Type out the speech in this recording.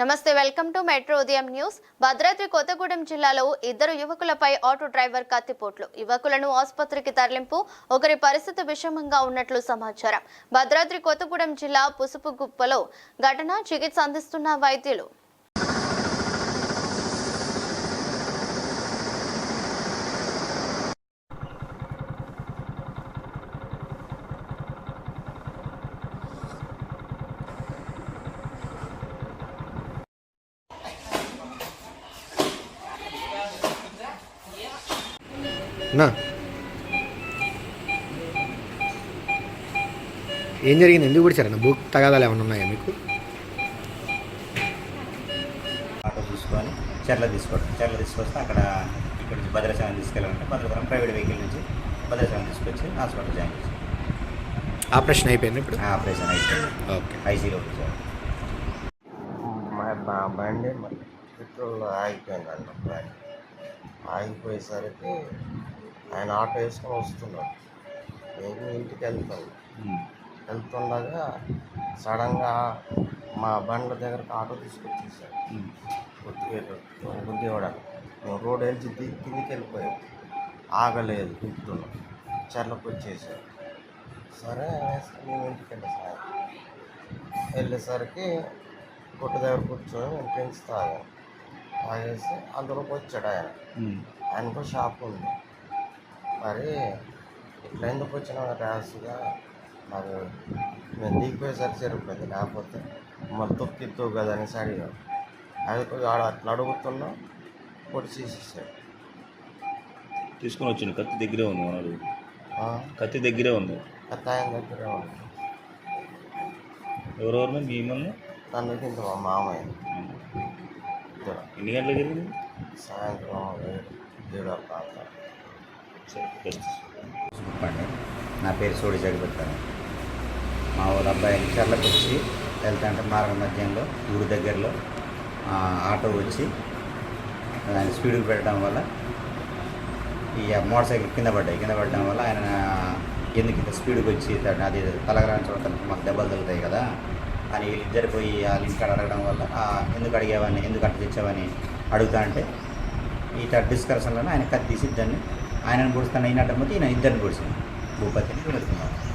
నమస్తే welcome to Metro Udayam News. Bhadradri Kothagudem జిల్లాలో ఇద్దరు యువకులపై ఆటో డ్రైవర్ కత్తిపోట్లు. యువకులను ఆసుపత్రికి తరలింపు ఒకరి పరిస్థితి విషమంగా ఉన్నట్లు సమాచారం. భద్రాద్రి కొత్తగూడెం జిల్లా పుసుపుగుప్పలో ఘటన చికిత్స అందిస్తున్న వైద్యులు. నా. ఏం జరిగింది? ఎందుకు పిడిచారన్న బుక్ తగాదాలు ఏమైనా ఉన్నాయా మీకు? ఆటో తీసుకొని చెర్ల తీసుకోవడం చెర్ల తీసుకొస్తే అక్కడ ఇక్కడ నుంచి భద్రాచలం తీసుకెళ్ళాలంటే భద్రాచలం ప్రైవేట్ వెహికల్ నుంచి భద్రాచలం తీసుకొచ్చి హాస్పిటల్ జాయిన్ చేసి ఆపరేషన్ అయిపోయింది ఇప్పుడు? ఆపరేషన్ అయిపోయింది. ఓకే. ఐసీలో వచ్చారు మా బండి మరి పెట్రోల్ ఆగిపోయింది అన్న ఆగిపోయేసరికి ఆయన ఆటో వేసుకొని వస్తున్నాడు. నేను ఇంటికి వెళ్తాను. వెళ్తుండగా సడన్గా మా బండ్ల దగ్గరకు ఆటో తీసుకొచ్చేసాడు. గుద్దేవాడని మేము రోడ్ వెళ్ళి దిగి కిందికి వెళ్ళిపోయాం ఆగలేదు దిగుతున్నాం చెర్లకు వచ్చేసాడు. సరే మేము ఇంటికి వెళ్ళేసాం వెళ్ళేసరికి కొట్టు దగ్గర కూర్చొని మేము డ్రింక్స్ తాగేసి అందులోకి వచ్చాడు ఆయన ఆయనకు షాప్ ఉంది. మరి ఇట్లా ఎందుకు వచ్చినా ర్యాష్గా మరి మేము దిగిపోయేసరికి సరిపోయింది. లేకపోతే మళ్ళీ తొక్కిద్దు కదా అనేసి అడిగాం అది ఆడ అట్లా అడుగుతున్నా పొడి చేసేసాడు తీసుకొని వచ్చింది కత్తి దగ్గరే ఉంది మనడు ఆ, కత్తి దగ్గరే ఉంది. కొత్త ఆయన దగ్గర ఉంది. ఎవరెవరిని? మీ మిమ్మల్ని తన మా మామయ్య ఇద్దరు ఎన్ని గంటలకు జరిగింది? సాయంత్రం ఏడు నా పేరు సోడి జగపెట్టాను మా ఊరు అబ్బాయి చెర్లకు వచ్చి వెళ్తుంటే మార్గ మధ్యంలో ఊరి దగ్గరలో ఆటో వచ్చి ఆయన స్పీడ్కి పెట్టడం వల్ల ఈ మోటార్ సైకిల్ కింద పడ్డాయి. కింద పడడం వల్ల ఆయన ఎందుకు ఇంత స్పీడ్కి వచ్చి అది తలగరాని చోట మాకు దెబ్బలు తగులుతాయి కదా. అని వీళ్ళిద్దరు పోయి వాళ్ళ ఇంటికాడ అడగడం వల్ల ఎందుకు అడిగావని ఎందుకు అట్ట తెచ్చావని అడుగుతా అంటే ఇట్లా డిస్కషన్లో ఆయన కత్తి తీసి ఇద్దరిని ఆయనను పొడుస్తాను అయినట్టు ఈయన ఇద్దరిని పొడిచింది భూపతిని పిలుస్తున్నాడు